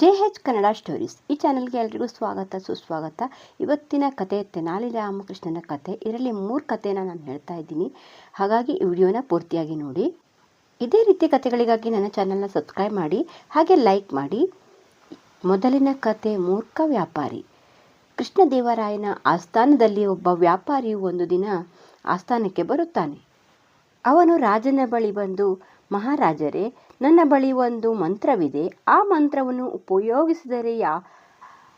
J ಹೆಚ್ Kannada stories. ಈ ಚಾನಲ್ಗೆ ಎಲ್ರಿಗೂ ಸ್ವಾಗತ, ಸುಸ್ವಾಗತ. ಇವತ್ತಿನ ಕತೆ ತೆನಾಲಿ ರಾಮಕೃಷ್ಣನ ಕತೆ. ಇದರಲ್ಲಿ ಮೂರು ಕಥೆನ ನಾನು ಹೇಳ್ತಾ ಇದ್ದೀನಿ. ಹಾಗಾಗಿ ಈ ವಿಡಿಯೋನ ಪೂರ್ತಿಯಾಗಿ ನೋಡಿ. ಇದೇ ರೀತಿ ಕಥೆಗಳಿಗಾಗಿ ನನ್ನ ಚಾನಲ್ನ ಸಬ್ಸ್ಕ್ರೈಬ್ ಮಾಡಿ, ಹಾಗೆ ಲೈಕ್ ಮಾಡಿ. ಮೊದಲಿನ ಕತೆ, ಮೂರ್ಖ ವ್ಯಾಪಾರಿ. ಕೃಷ್ಣದೇವರಾಯನ ಆಸ್ಥಾನದಲ್ಲಿ ಒಬ್ಬ ವ್ಯಾಪಾರಿಯು ಒಂದು ದಿನ ಆಸ್ಥಾನಕ್ಕೆ ಬರುತ್ತಾನೆ. ಅವನು ರಾಜನ ಬಳಿ ಬಂದು ಮಹಾರಾಜರೇ, ನನ್ನ ಬಳಿ ಒಂದು ಮಂತ್ರವಿದೆ. ಆ ಮಂತ್ರವನ್ನು ಉಪಯೋಗಿಸಿದರೆ ಯಾ,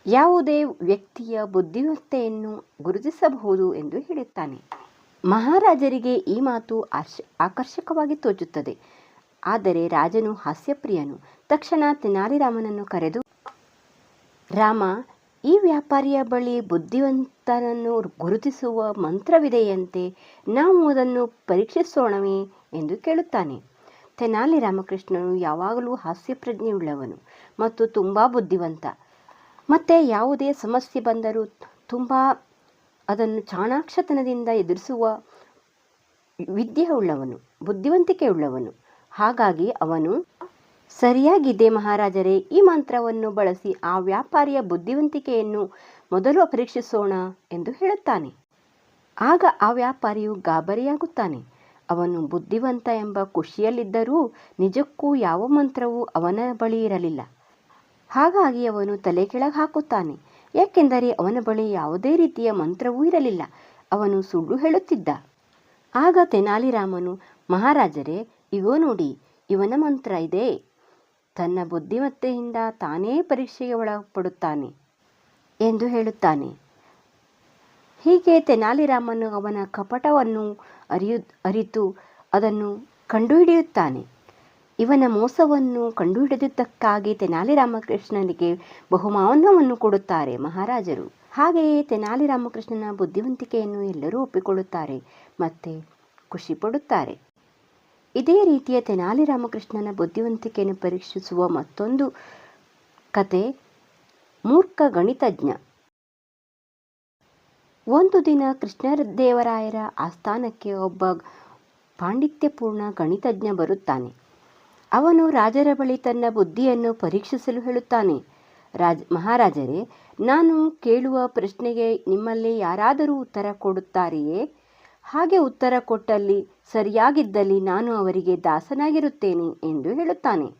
ಯಾವುದೇ ವ್ಯಕ್ತಿಯ ಬುದ್ಧಿಮತ್ತೆಯನ್ನು ಗುರುತಿಸಬಹುದು ಎಂದು ಹೇಳುತ್ತಾನೆ. ಮಹಾರಾಜರಿಗೆ ಈ ಮಾತು ಆಕರ್ಷಕವಾಗಿ ತೋಚುತ್ತದೆ. ಆದರೆ ರಾಜನು ಹಾಸ್ಯಪ್ರಿಯನು. ತಕ್ಷಣ ತೆನಾಲಿರಾಮನನ್ನು ಕರೆದು, ರಾಮ, ಈ ವ್ಯಾಪಾರಿಯ ಬಳಿ ಬುದ್ಧಿವಂತನನ್ನು ಗುರುತಿಸುವ ಮಂತ್ರವಿದೆಯಂತೆ, ನಾವು ಅದನ್ನು ಪರೀಕ್ಷಿಸೋಣವೇ? ಎಂದು ಕೇಳುತ್ತಾನೆ. ತೆನಾಲಿ ರಾಮಕೃಷ್ಣನು ಯಾವಾಗಲೂ ಹಾಸ್ಯಪ್ರಜ್ಞೆಯುಳ್ಳವನು ಮತ್ತು ತುಂಬ ಬುದ್ಧಿವಂತ. ಮತ್ತು ಯಾವುದೇ ಸಮಸ್ಯೆ ಬಂದರೂ ತುಂಬ ಅದನ್ನು ಚಾಣಾಕ್ಷತನದಿಂದ ಎದುರಿಸುವ ವಿದ್ಯೆ ಉಳ್ಳವನು ಬುದ್ಧಿವಂತಿಕೆ ಉಳ್ಳವನು ಹಾಗಾಗಿ ಅವನು, ಸರಿಯಾಗಿದೆ ಮಹಾರಾಜರೇ, ಈ ಮಂತ್ರವನ್ನು ಬಳಸಿ ಆ ವ್ಯಾಪಾರಿಯ ಬುದ್ಧಿವಂತಿಕೆಯನ್ನು ಮೊದಲು ಪರೀಕ್ಷಿಸೋಣ ಎಂದು ಹೇಳುತ್ತಾನೆ. ಆಗ ಆ ವ್ಯಾಪಾರಿಯು ಗಾಬರಿಯಾಗುತ್ತಾನೆ. ಅವನು ಬುದ್ಧಿವಂತ ಎಂಬ ಖುಷಿಯಲ್ಲಿದ್ದರೂ ನಿಜಕ್ಕೂ ಯಾವ ಮಂತ್ರವೂ ಅವನ ಬಳಿ ಇರಲಿಲ್ಲ. ಹಾಗಾಗಿ ಅವನು ತಲೆ ಕೆಳಗೆ ಹಾಕುತ್ತಾನೆ. ಯಾಕೆಂದರೆ ಅವನ ಬಳಿ ಯಾವುದೇ ರೀತಿಯ ಮಂತ್ರವೂ ಇರಲಿಲ್ಲ. ಅವನು ಸುಳ್ಳು ಹೇಳುತ್ತಿದ್ದ. ಆಗ ತೆನಾಲಿರಾಮನು, ಮಹಾರಾಜರೇ, ಇಗೋ ನೋಡಿ, ಇವನ ಮಂತ್ರ ಇದೆ. ತನ್ನ ಬುದ್ಧಿಮತ್ತೆಯಿಂದ ತಾನೇ ಪರೀಕ್ಷೆಗೆ ಒಳಪಡುತ್ತಾನೆ ಎಂದು ಹೇಳುತ್ತಾನೆ. ಹೀಗೆ ತೆನಾಲಿರಾಮನು ಅವನ ಕಪಟವನ್ನು ಅರಿಯು, ಅರಿತು ಅದನ್ನು ಕಂಡುಹಿಡಿಯುತ್ತಾನೆ. ಇವನ ಮೋಸವನ್ನು ಕಂಡುಹಿಡಿದಿದ್ದಕ್ಕಾಗಿ ತೆನಾಲಿರಾಮಕೃಷ್ಣನಿಗೆ ಬಹುಮಾನವನ್ನು ಕೊಡುತ್ತಾರೆ ಮಹಾರಾಜರು. ಹಾಗೆಯೇ ತೆನಾಲಿ ರಾಮಕೃಷ್ಣನ ಬುದ್ಧಿವಂತಿಕೆಯನ್ನು ಎಲ್ಲರೂ ಒಪ್ಪಿಕೊಳ್ಳುತ್ತಾರೆ, ಮತ್ತೆ ಖುಷಿಪಡುತ್ತಾರೆ. ಇದೇ ರೀತಿಯ ತೆನಾಲಿ ರಾಮಕೃಷ್ಣನ ಬುದ್ಧಿವಂತಿಕೆಯನ್ನು ಪರೀಕ್ಷಿಸುವ ಮತ್ತೊಂದು ಕತೆ ಮೂರ್ಖ ಗಣಿತಜ್ಞ ಒಂದು ದಿನ ಕೃಷ್ಣದೇವರಾಯರ ಆಸ್ಥಾನಕ್ಕೆ ಒಬ್ಬ ಪಾಂಡಿತ್ಯಪೂರ್ಣ ಗಣಿತಜ್ಞ ಬರುತ್ತಾನೆ. ಅವನು ರಾಜರ ಬಳಿ ತನ್ನ ಬುದ್ಧಿಯನ್ನು ಪರೀಕ್ಷಿಸಲು ಹೇಳುತ್ತಾನೆ. ರಾಜ, ಮಹಾರಾಜರೇ, ನಾನು ಕೇಳುವ ಪ್ರಶ್ನೆಗೆ ನಿಮ್ಮಲ್ಲಿ ಯಾರಾದರೂ ಉತ್ತರ ಕೊಡುತ್ತಾರೆಯೇ? ಹಾಗೆ ಉತ್ತರ ಕೊಟ್ಟಲ್ಲಿ ಸರಿಯಾಗಿದ್ದಲ್ಲಿ ನಾನು ಅವರಿಗೆ ದಾಸನಾಗಿರುತ್ತೇನೆ ಎಂದು ಹೇಳುತ್ತಾನೆ.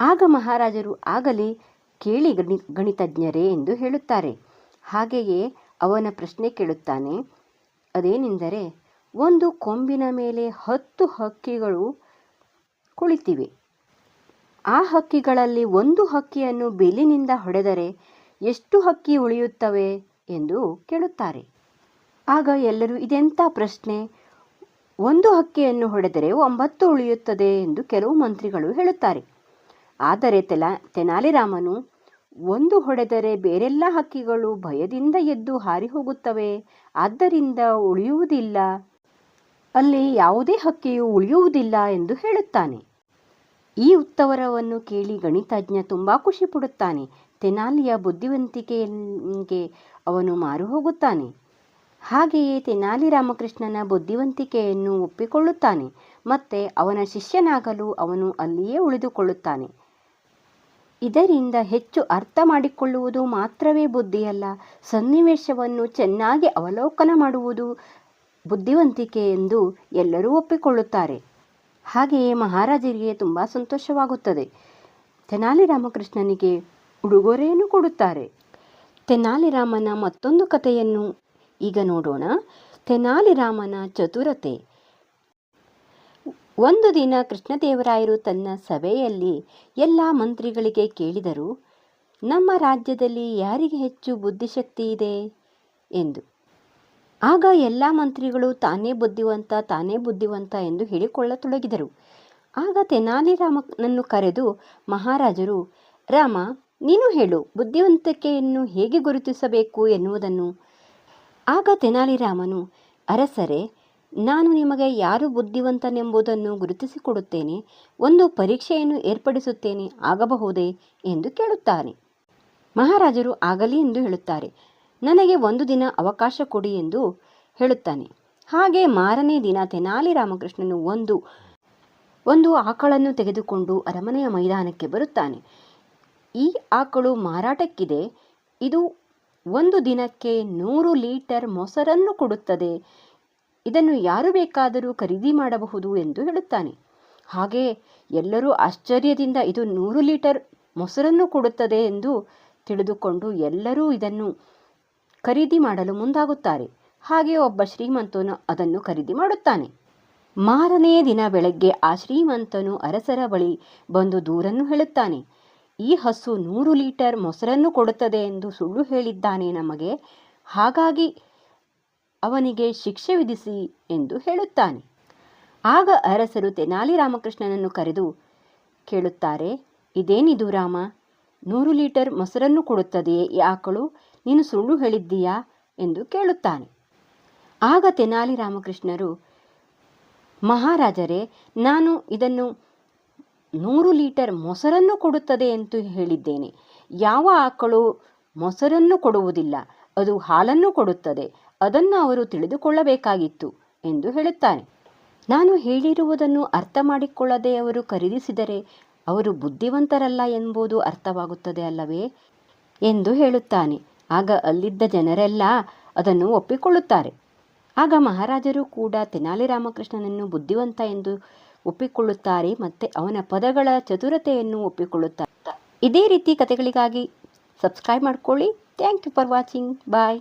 ಆಗ ಮಹಾರಾಜರು ಆಗಲಿ ಕೇಳಿ ಗಣಿ, ಗಣಿತಜ್ಞರೇ ಎಂದು ಹೇಳುತ್ತಾರೆ. ಹಾಗೆಯೇ ಅವನ ಪ್ರಶ್ನೆ ಕೇಳುತ್ತಾನೆ, ಅದೇನೆಂದರೆ ಒಂದು ಕೊಂಬಿನ ಮೇಲೆ ಹತ್ತು ಹಕ್ಕಿಗಳು ಕುಳಿತಿವೆ. ಆ ಹಕ್ಕಿಗಳಲ್ಲಿ ಒಂದು ಹಕ್ಕಿಯನ್ನು ಬೇಲಿನಿಂದ ಹೊಡೆದರೆ ಎಷ್ಟು ಹಕ್ಕಿ ಉಳಿಯುತ್ತವೆ ಎಂದು ಕೇಳುತ್ತಾರೆ. ಆಗ ಎಲ್ಲರೂ ಇದೆಂಥ ಪ್ರಶ್ನೆ? ಒಂದು ಹಕ್ಕಿಯನ್ನು ಹೊಡೆದರೆ ಒಂಬತ್ತು ಉಳಿಯುತ್ತದೆ ಎಂದು ಕೆಲವು ಮಂತ್ರಿಗಳು ಹೇಳುತ್ತಾರೆ. ಆದರೆ ತೆಲ, ತೆನಾಲಿರಾಮನು ಒಂದು ಹೊಡೆದರೆ ಬೇರೆಲ್ಲ ಹಕ್ಕಿಗಳು ಭಯದಿಂದ ಎದ್ದು ಹಾರಿ ಹೋಗುತ್ತವೆ ಆದ್ದರಿಂದ ಉಳಿಯುವುದಿಲ್ಲ. ಅಲ್ಲಿ ಯಾವುದೇ ಹಕ್ಕಿಯು ಉಳಿಯುವುದಿಲ್ಲ ಎಂದು ಹೇಳುತ್ತಾನೆ. ಈ ಉತ್ತವರವನ್ನು ಕೇಳಿ ಗಣಿತಜ್ಞ ತುಂಬ ಖುಷಿ ಪಡುತ್ತಾನೆ. ತೆನಾಲಿಯ ಬುದ್ಧಿವಂತಿಕೆಗೆ ಅವನು ಮಾರು ಹೋಗುತ್ತಾನೆ. ಹಾಗೆಯೇ ತೆನಾಲಿ ರಾಮಕೃಷ್ಣನ ಬುದ್ಧಿವಂತಿಕೆಯನ್ನು ಒಪ್ಪಿಕೊಳ್ಳುತ್ತಾನೆ. ಮತ್ತೆ ಅವನ ಶಿಷ್ಯನಾಗಲು ಅವನು ಅಲ್ಲಿಯೇ ಉಳಿದುಕೊಳ್ಳುತ್ತಾನೆ. ಇದರಿಂದ ಹೆಚ್ಚು ಅರ್ಥ ಮಾಡಿಕೊಳ್ಳುವುದು ಮಾತ್ರವೇ ಬುದ್ಧಿಯಲ್ಲ. ಸನ್ನಿವೇಶವನ್ನು ಚೆನ್ನಾಗಿ ಅವಲೋಕನ ಮಾಡುವುದು ಬುದ್ಧಿವಂತಿಕೆ ಎಂದು ಎಲ್ಲರೂ ಒಪ್ಪಿಕೊಳ್ಳುತ್ತಾರೆ. ಹಾಗೆಯೇ ಮಹಾರಾಜರಿಗೆ ತುಂಬ ಸಂತೋಷವಾಗುತ್ತದೆ. ತೆನಾಲಿ ರಾಮಕೃಷ್ಣನಿಗೆ ಉಡುಗೊರೆಯನ್ನು ಕೊಡುತ್ತಾರೆ. ತೆನಾಲಿರಾಮನ ಮತ್ತೊಂದು ಕಥೆಯನ್ನು ಈಗ ನೋಡೋಣ. ತೆನಾಲಿರಾಮನ ಚತುರತೆ. ಒಂದು ದಿನ ಕೃಷ್ಣದೇವರಾಯರು ತನ್ನ ಸಭೆಯಲ್ಲಿ ಎಲ್ಲ ಮಂತ್ರಿಗಳಿಗೆ ಕೇಳಿದರು, ನಮ್ಮ ರಾಜ್ಯದಲ್ಲಿ ಯಾರಿಗೆ ಹೆಚ್ಚು ಬುದ್ಧಿಶಕ್ತಿ ಇದೆ ಎಂದು. ಆಗ ಎಲ್ಲ ಮಂತ್ರಿಗಳು ತಾನೇ ಬುದ್ಧಿವಂತ ತಾನೇ ಬುದ್ಧಿವಂತ ಎಂದು ಹೇಳಿಕೊಳ್ಳತೊಡಗಿದರು. ಆಗ ತೆನಾಲಿರಾಮನನ್ನು ಕರೆದು ಮಹಾರಾಜರು, ರಾಮ, ನೀನು ಹೇಳು, ಬುದ್ಧಿವಂತಿಕೆಯನ್ನು ಹೇಗೆ ಗುರುತಿಸಬೇಕು ಎನ್ನುವುದನ್ನು. ಆಗ ತೆನಾಲಿರಾಮನು, ಅರಸರೇ ನಾನು ನಿಮಗೆ ಯಾರು ಬುದ್ಧಿವಂತನೆಂಬುದನ್ನು ಗುರುತಿಸಿಕೊಡುತ್ತೇನೆ, ಒಂದು ಪರೀಕ್ಷೆಯನ್ನು ಏರ್ಪಡಿಸುತ್ತೇನೆ ಆಗಬಹುದೇ ಎಂದು ಕೇಳುತ್ತಾನೆ. ಮಹಾರಾಜರು ಆಗಲಿ ಎಂದು ಹೇಳುತ್ತಾರೆ. ನನಗೆ ಒಂದು ದಿನ ಅವಕಾಶ ಕೊಡಿ ಎಂದು ಹೇಳುತ್ತಾನೆ. ಹಾಗೆ ಮಾರನೇ ದಿನ ತೆನಾಲಿ ರಾಮಕೃಷ್ಣನು ಒಂದು ಒಂದು ಆಕಳನ್ನು ತೆಗೆದುಕೊಂಡು ಅರಮನೆಯ ಮೈದಾನಕ್ಕೆ ಬರುತ್ತಾನೆ. ಈ ಆಕಳು ಮಾರಾಟಕ್ಕಿದೆ. ಇದು ಒಂದು ದಿನಕ್ಕೆ ನೂರು ಲೀಟರ್ ಮೊಸರನ್ನು ಕೊಡುತ್ತದೆ. ಇದನ್ನು ಯಾರು ಬೇಕಾದರೂ ಖರೀದಿ ಮಾಡಬಹುದು ಎಂದು ಹೇಳುತ್ತಾನೆ. ಹಾಗೆ ಎಲ್ಲರೂ ಆಶ್ಚರ್ಯದಿಂದ ಇದು ನೂರು ಲೀಟರ್ ಮೊಸರನ್ನು ಕೊಡುತ್ತದೆ ಎಂದು ತಿಳಿದುಕೊಂಡು ಎಲ್ಲರೂ ಇದನ್ನು ಖರೀದಿ ಮಾಡಲು ಮುಂದಾಗುತ್ತಾರೆ. ಹಾಗೆ ಒಬ್ಬ ಶ್ರೀಮಂತನು ಅದನ್ನು ಖರೀದಿ ಮಾಡುತ್ತಾನೆ. ಮಾರನೆಯ ದಿನ ಬೆಳಗ್ಗೆ ಆ ಶ್ರೀಮಂತನು ಅರಸರ ಬಳಿ ಬಂದು ದೂರನ್ನು ಹೇಳುತ್ತಾನೆ, ಈ ಹಸು ನೂರು ಲೀಟರ್ ಮೊಸರನ್ನು ಕೊಡುತ್ತದೆ ಎಂದು ಸುಳ್ಳು ಹೇಳಿದ್ದಾನೆ ನಮಗೆ. ಹಾಗಾಗಿ ಅವನಿಗೆ ಶಿಕ್ಷೆ ವಿಧಿಸಿ ಎಂದು ಹೇಳುತ್ತಾನೆ. ಆಗ ಅರಸರು ತೆನಾಲಿ ರಾಮಕೃಷ್ಣನನ್ನು ಕರೆದು ಕೇಳುತ್ತಾರೆ, ಇದೇನಿದು ರಾಮ? ನೂರು ಲೀಟರ್ ಮೊಸರನ್ನು ಕೊಡುತ್ತದೆಯೇ? ಈ ಆಕಳು ನೀನು ಸುಳ್ಳು ಹೇಳಿದ್ದೀಯಾ? ಎಂದು ಕೇಳುತ್ತಾನೆ. ಆಗ ತೆನಾಲಿ ರಾಮಕೃಷ್ಣರು, ಮಹಾರಾಜರೇ, ನಾನು ಇದನ್ನು ನೂರು ಲೀಟರ್ ಮೊಸರನ್ನು ಕೊಡುತ್ತದೆ ಎಂದು ಹೇಳಿದ್ದೇನೆ. ಯಾವ ಆಕಳು ಮೊಸರನ್ನು ಕೊಡುವುದಿಲ್ಲ, ಅದು ಹಾಲನ್ನು ಕೊಡುತ್ತದೆ. ಅದನ್ನು ಅವರು ತಿಳಿದುಕೊಳ್ಳಬೇಕಾಗಿತ್ತು ಎಂದು ಹೇಳುತ್ತಾನೆ. ನಾನು ಹೇಳಿರುವುದನ್ನು ಅರ್ಥ ಮಾಡಿಕೊಳ್ಳದೆ ಅವರು ಖರೀದಿಸಿದರೆ ಅವರು ಬುದ್ಧಿವಂತರಲ್ಲ ಎಂಬುದು ಅರ್ಥವಾಗುತ್ತದೆ ಅಲ್ಲವೇ ಎಂದು ಹೇಳುತ್ತಾನೆ. ಆಗ ಅಲ್ಲಿದ್ದ ಜನರೆಲ್ಲ ಅದನ್ನು ಒಪ್ಪಿಕೊಳ್ಳುತ್ತಾರೆ. ಆಗ ಮಹಾರಾಜರು ಕೂಡ ತೆನಾಲಿ ರಾಮಕೃಷ್ಣನನ್ನು ಬುದ್ಧಿವಂತ ಎಂದು ಒಪ್ಪಿಕೊಳ್ಳುತ್ತಾರೆ ಮತ್ತು ಅವನ ಪದಗಳ ಚತುರತೆಯನ್ನು ಒಪ್ಪಿಕೊಳ್ಳುತ್ತಾರೆ. ಇದೇ ರೀತಿ ಕಥೆಗಳಿಗಾಗಿ ಸಬ್ಸ್ಕ್ರೈಬ್ ಮಾಡ್ಕೊಳ್ಳಿ. Thank you for watching. Bye.